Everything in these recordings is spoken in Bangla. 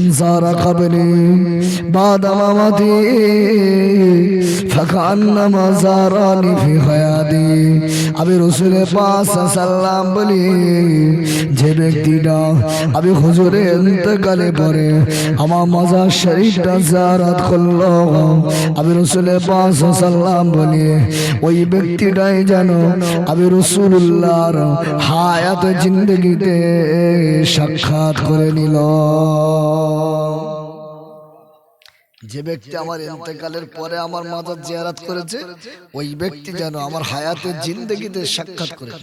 মনসার কবরি بعد مماتي فكأنما زارني في حياتي আমি রসুল পাঁচ সাল্লাম বলি যে ব্যক্তিটা আমি হুজুরে ইন্তকালে পরে আমার মাজার শরীফটা জারাত করলো আমি রসুল পাঁচ সাল্লাম বলি ওই ব্যক্তিটাই যেন আমি রসুল্লাহর হায়াত জিন্দগিতে সাক্ষাৎ করে নিল যে ব্যক্তি আমার ইন্তেকালের পরে আমার মাজার জিয়ারাত করেছে, ওই ব্যক্তি যেন আমার হায়াতের জিন্দগিতে সাক্ষাৎ করে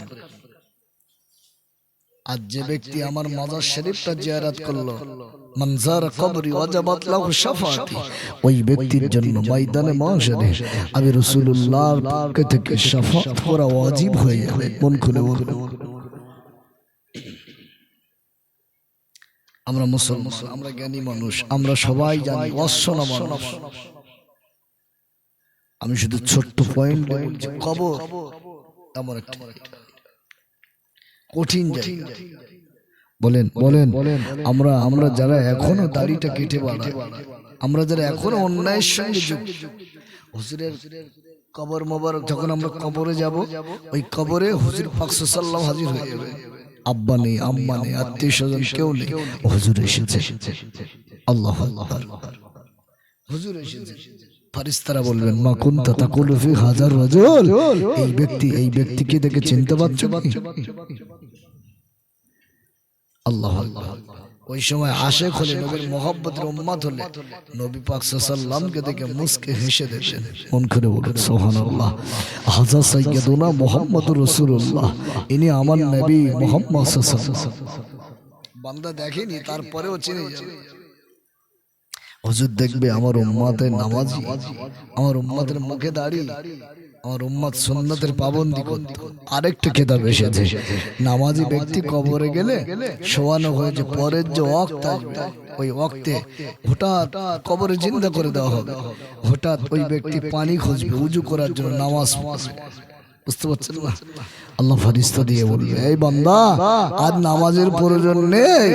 আর যে ব্যক্তি আমার মাজার শরীফটা জিয়ারাত করল, মনজার কবরি ওয়াজাবাত লাহু শাফাতি ওই ব্যক্তির জন্য ময়দানে মাশারে আমি রাসূলুল্লাহর পক্ষ থেকে শাফাত করা ওয়াজিব হয়ে যাবে মন খুলে বলুন। আমরা মুসলমান, আমরা জ্ঞানী মানুষ, আমরা সবাই জানি অশ্বনা মানুষ। আমি শুধু ছোট্ট পয়েন্ট বলছি, কবর এমন একটা কঠিন জায়গা। বলেন বলেন, আমরা আমরা যারা এখনও দাড়িটা কেটে বাড়াই আমরা যারা এখনও অন্যায়ের সঙ্গে হুজুরের কবর মোবারক, যখন আমরা কবরে যাব, ওই কবরে হুজুর ফাকসুসাল্লাম হাজির হয়ে যাবে। আব্বা নেই আম্মা নেই আত্মীয় স্বজন কেউ নেই। হুজুর এসেছে। আল্লাহ আল্লাহ হুজুর এসেছে। ফারিস্তারা বলবেন মা কুন্তা তাকুলু ফি হাজার রাজুল। এই ব্যক্তি এই ব্যক্তিকে দেখে চিনতে পারছ আল্লাহ আল্লাহ ওই সময় আশেক হলে নবীর মোহাম্মতের উম্মাদ হলে নবী পাক সাল্লামকে দেখে মুসকে হেসে দেবেন মন করে বলে সুবহানাল্লাহ। হাজার সাইয়্যিদুনা মুহাম্মদুর রাসূলুল্লাহ। ইনি আমার নবী মোহাম্মদ সাল্লাল্লাহু বান্দা দেখেনি তারপরেও চিনে যাবে। হুজুর দেখবে আমার উম্মাতের নামাজি আমার উম্মাতের মুখে দাঁড়িয়ে আমার উম্মাদ সুন্নতের পাবন্দি করত আরেকটা খেতাব এসেছে নামাজি ব্যক্তি কবরে গেলে শোয়ানো হয়েছে পরের যে আসবে ওই ওয়াক্তে হঠাৎ কবরে জিন্দা করে দেওয়া হবে। হঠাৎ ওই ব্যক্তি পানি খুঁজবে উজু করার জন্য নামাজ বুঝতে পারছেন না? আল্লাহ ফারিস্তা দিয়ে বলবে এই বান্দা আর নামাজের প্রয়োজন নেই।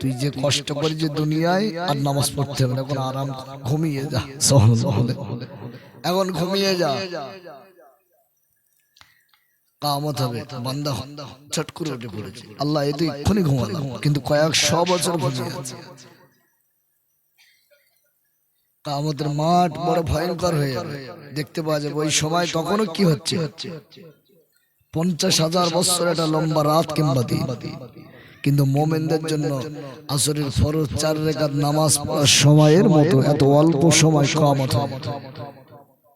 তুই যে কষ্ট করে যে দুনিয়ায় আর নামাজ পড়তে হবে এখন আরাম ঘুমিয়ে যা সুবহানাল্লাহ বলে। এখন ঘুমিয়ে যা। কামত হবে বান্দা চট করে উঠে পড়েছে। আল্লাহ তো এক্ষুনি ঘুমালাম। কিন্তু কয়েকশো বছর ঘুমিয়ে আছে। কামতের মাঠ বড় ভয়ঙ্কর হয়ে যাবে। দেখতে পাওয়া যাবে ওই সময় তখনও কি হচ্ছে? পঞ্চাশ হাজার বছর একটা লম্বা রাত কিংবা দিন। কিন্তু মোমেনদের জন্য আসরের ফরজ চার রেখাত নামাজ পড়ার সময়ের মতো এত অল্প সময় হবে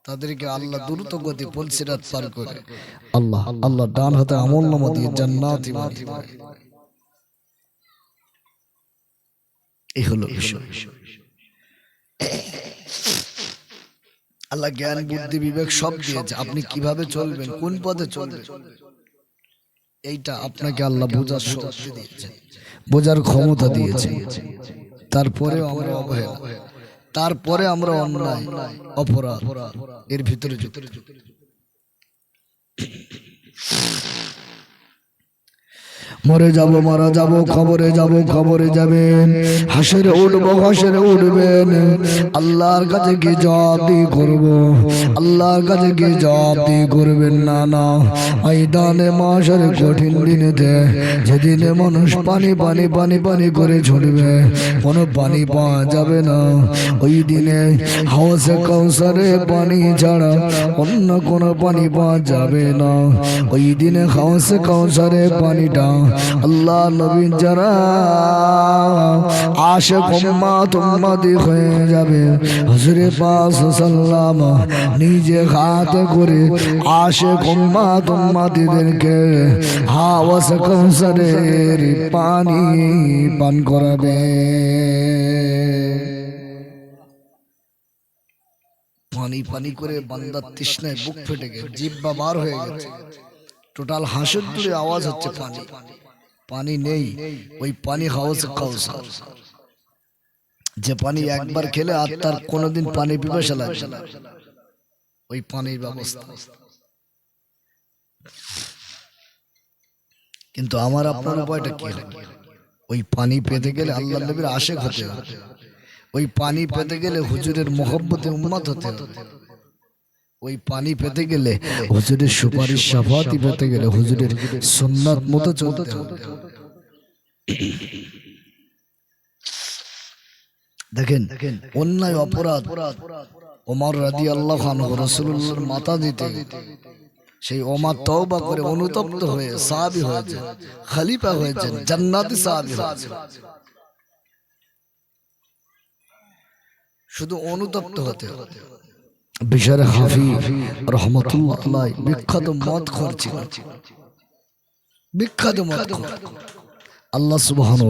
তাদেরকে আল্লাহ দ্রুত গতি পলসিরাত পার করে। আল্লাহ আল্লাহ ডান হাতে আমল নামা দিয়ে জান্নাতি এই হলো বিষয়। আল্লাহ জ্ঞান বুদ্ধি বিবেক সব দিয়েছে। আপনি কীভাবে চলবেন? কোন পথে চলবেন? এইটা আপনাকে আল্লাহ বোঝার শক্তি দিয়েছে বোঝার ক্ষমতা দিয়েছে তারপরে আমরা অবহেলা। তারপরে আমরা অন্যায় অপরাধ। এর ভিতরে যুক্ত। মরে যাব, মারা যাব, খবরে যাব, খবরে যাবেন। হাসরে উঠবো, হাসরে উঠবেন। আল্লাহর কাছে কি জবাব দিয়ে করব? আল্লাহর কাছে কি দিয়ে করবেন? না না। এই দানে মাসের কঠিন দিনেতে যেদিনে মানুষ পানি পানি পানি পানি করে ছুটবে, কোনো পানি পাওয়া যাবে না। ওই দিনে হাউসে কাউসারে পানি ছাড়া অন্য কোনো পানি পাওয়া যাবে না। ওই দিনে হাউসে কাউসারে পানিটা আল্লাহ নবী যারা আশে কম্মা তোমাদি হয়ে যাবে, হজরে পাস সাল্লাম নিজে হাতে করে আশে কম্মা তোমাদিদেরকে হাওয়াস কৌসারের পানি পান করাবে। পানি পানি করে বান্দার তৃষ্ণায় বুক ফেটে গেছে, জিব্বা বার হয়ে গেছে। টোটাল হাঁসের দূরে আওয়াজ হচ্ছে পানি। পানি নেই ওই পানি হাউস কাউসার যে পানি একবার খেলে আর তার কোনোদিন পানি পিপাসা লাগবে না। ওই পানির ব্যবস্থা। কিন্তু আমার আপনার উপায়টা কি হবে ওই পানি পেতে গেলে আল্লাহ নবীর আশেক হতে হবে ওই পানি পেতে গেলে হুজুরের মোহব্বতে উম্মত হতে হবে ওই পানি পেতে গেলে হুজুরের সুপারিশ সাফাতি পেতে গেলে হুজুরের সুন্নাত মতো চলতে হবে। দেখেন অন্যায় অপরাধ ওমর রাদি আল্লাহ রসুল্লাহর মাথা দিতে সেই ওমা তওবা করে অনুতপ্ত হয়ে সাহাবী হয়েছে খলিফা হয়েছেন জান্নাতি সাহাবী হয়েছে শুধু অনুতপ্ত হতে হবে। বিশারে হাফি রহমতুল্লাহ বিখ্যাত মদ খর ছিল বিখ্যাত খর। আল্লাহ সুবহান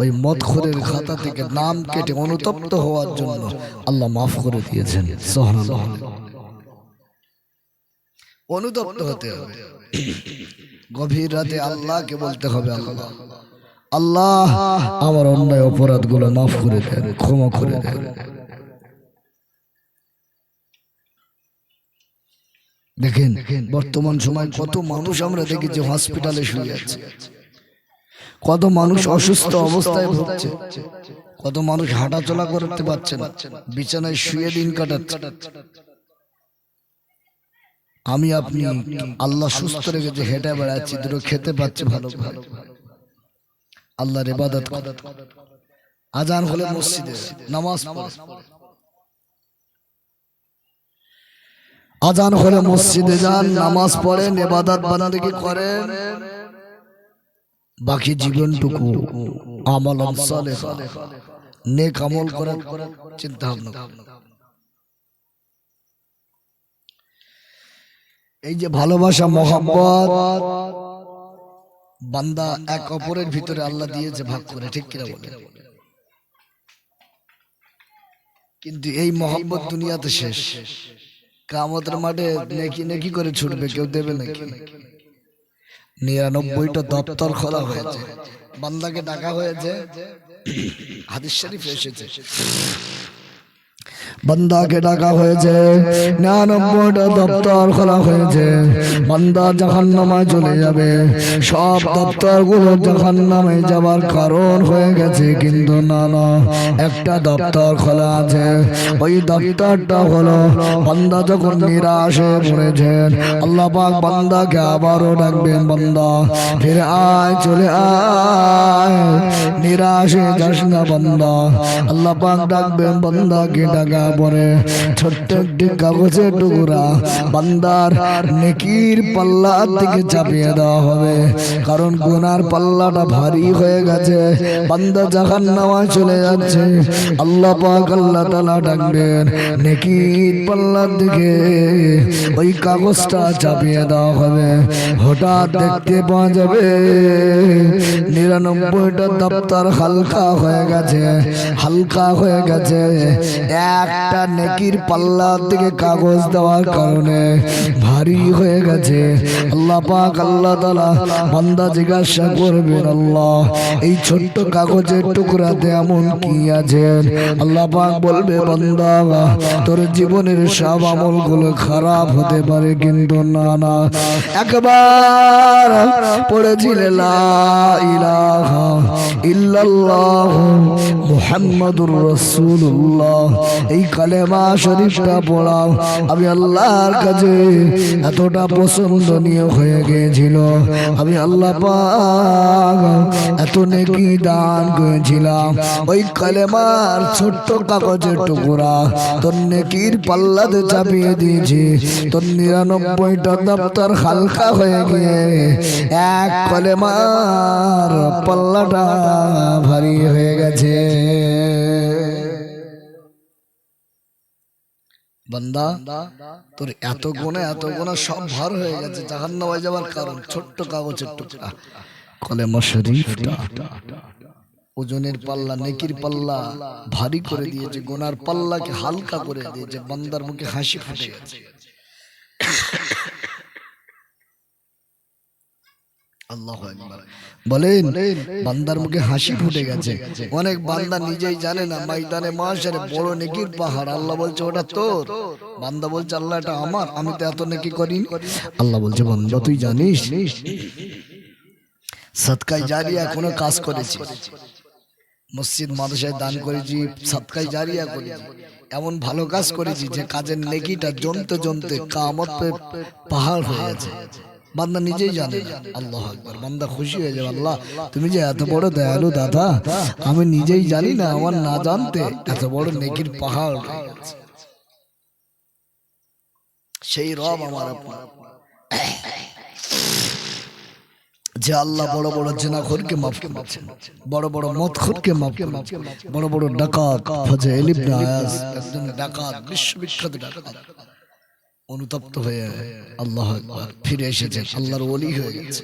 ওই মদখরের খাতা থেকে নাম কেটে অনুতপ্ত হওয়ার জন্য আল্লাহ মাফ করে দিয়েছেন। অনুতপ্ত হতে হবে। গভীর রাতে আল্লাহকে বলতে হবে আল্লাহ আল্লাহ আমার অন্যায় অপরাধগুলো মাফ করে দেন, ক্ষমা করে দেন। দেখেন বর্তমান সময় কত মানুষ আমরা দেখি যে হসপিটালে শুয়ে আছে। কত মানুষ অসুস্থ অবস্থায় ভুগছে। কত মানুষ হাঁটাচলা করতে পারছে না। বিছানায় শুয়ে দিন কাটাচ্ছে। আমি আপনি আল্লাহ সুস্থ রেখেছে হেঁটে বেড়াচ্ছি দুটো খেতে পাচ্ছি ভালো ভালো আল্লাহর ইবাদত করে। আজান হলে মসজিদে নামাজ আজান হলে মসজিদে যান, নামাজ পড়েন, ইবাদত বান্দাগি করেন। বাকি জীবনটুকু আমল সালেহ। নেক আমল করার চিন্তা ভাবনা এই যে ভালোবাসা, মহাব্বত, বান্দা এক অপরের ভিতরে আল্লাহ দিয়েছে ভাগ করে, ঠিক কিনা বলে কিন্তু এই মহব্বত দুনিয়াতে শেষ। কামতের মাঠে নেকি নেকি করে ছুটবে কেউ দেবে নাকি? নিরানব্বইটা দপ্তর খোলা হয়েছে। বান্দাকে ডাকা হয়েছে। হাদিস শরীফ এসেছে। বান্দাকে ডাকা হয়েছে? নিরানব্বইটা দপ্তর খোলা হয়েছে। বান্দা জাহান নামায় চলে যাবে। সব দপ্তরগুলো জাহান নামে যাবার কারণ হয়ে গেছে, কিন্তু না না, একটা দপ্তর খোলা আছে। ওই দপ্তরটা হলো, বান্দা যখন নিরাশে পড়েছেন, আল্লাহ পাক বান্দাকে আবারও ডাকবেন, বান্দা, ফিরে আয়, চলে আয়। নিরাশে যাস না বান্দা। আল্লাহ পাক ডাকবেন বান্দাকে ডাকা পরে? ছোট্ট একটি কাগজের টুকরা। বান্দার নেকির পাল্লা থেকে চাপিয়ে দেওয়া হবে। কারণ গুনার পাল্লাটা ভারী হয়ে গেছে। বান্দা জাহান নামায় চলে যাচ্ছে। আল্লাহ পাক, আল্লাহ তালা ডাকবেন, নেকির পাল্লার দিকে। ওই কাগজটা চাপিয়ে দেওয়া হবে। হঠাৎ দেখতে পাওয়া যাবে, নিরানব্বইটা দপ্তর হালকা হয়ে গেছে, হালকা হয়ে গেছে। একটা নেকির পাল্লার থেকে কাগজ দেওয়ার কারণে ভারী হয়ে গেছে। আল্লাহ পাক, আল্লাহ তালা বান্দা জিজ্ঞাসা করবেন, আল্লাহ, এই ছোট্ট কাগজের টুকরাতে এমন কি আছে? আল্লাহ পাক বলবে, বান্দা, তোর জীবনের সব আমলগুলো খারাপ হতে পারে, কিন্তু না না। একবার পড়েছিলে লা ইলাহা ইল্লাল্লাহ মুহাম্মাদুর রাসূলুল্লাহ। এই কালেমা শরীফটা পড়াও। আমি আল্লাহর কাছে এতটা পছন্দনীয় হয়ে গিয়েছিল। আমি আল্লাহ পাক এত নেকি দান করেছিলাম। ওই কালেমার ছোট্ট কাগজের টুকরা তোর নেকির পাল্লাতে চাপিয়ে দিয়েছি। তোর নিরানব্বইটা দপ্তর হালকা হয়ে গিয়ে এক কলেমার পাল্লাটা ভারী হয়ে গেছে। বান্দা, তোর এত গুণে, এত গুণা সব ভার হয়ে গেছে জাহান নামায় যাওয়ার কারণ, ছোট্ট কাগজের টুকরা। কলেমা শরীফটা, ওজনের পাল্লা, নেকির পাল্লা, ভারী করে দিয়েছে, গোনার পাল্লাকে হালকা করে দিয়েছে, বান্দার মুখে হাসি ফুটে গেছে আল্লাহু আকবার। বলেন বান্দার মুখে হাসি ফুটে গেছে অনেক বান্দা নিজেই জানে না ময়দানে মাসের বড় নেকির পাহাড় আল্লাহ বলছে ওটা তোর বান্দা বলছে আল্লাহ এটা আমার আমি তো এত নেকি করি আল্লাহ বলছে বান্দা তুই জানিস সৎকায় জারিয়া কোনো কাজ করেছি মসজিদ মাদ্রাসায় দান করেছি সৎকায় জারিয়া করেছি এমন ভালো কাজ করেছি যে কাজের নেকিটা জমতে জমতে কামত পাহাড় হয়ে আছে বান্দা নিজেই জানে। আল্লাহ আকবার বান্দা খুশি হয়ে যাবে। আল্লাহ তুমি যে এত বড় দয়ালু দাদা আমি নিজেই জানি না আমার না জানতে এত বড় নেকির পাহাড়। সেই রব আমার আপনার যে আল্লাহ বড় বড় জেনাখোরকে মাফ করেছেন বড় বড় মদখোরকে মাফ করেছেন বড় বড় ডাকাত ফজে ইবনে আয়াস একজন ডাকাত বিশ্ববিখ্যাত ডাকাত। অনুতপ্ত হয়ে আল্লাহ ফিরে এসেছে আল্লাহর ওলি হয়ে গেছে।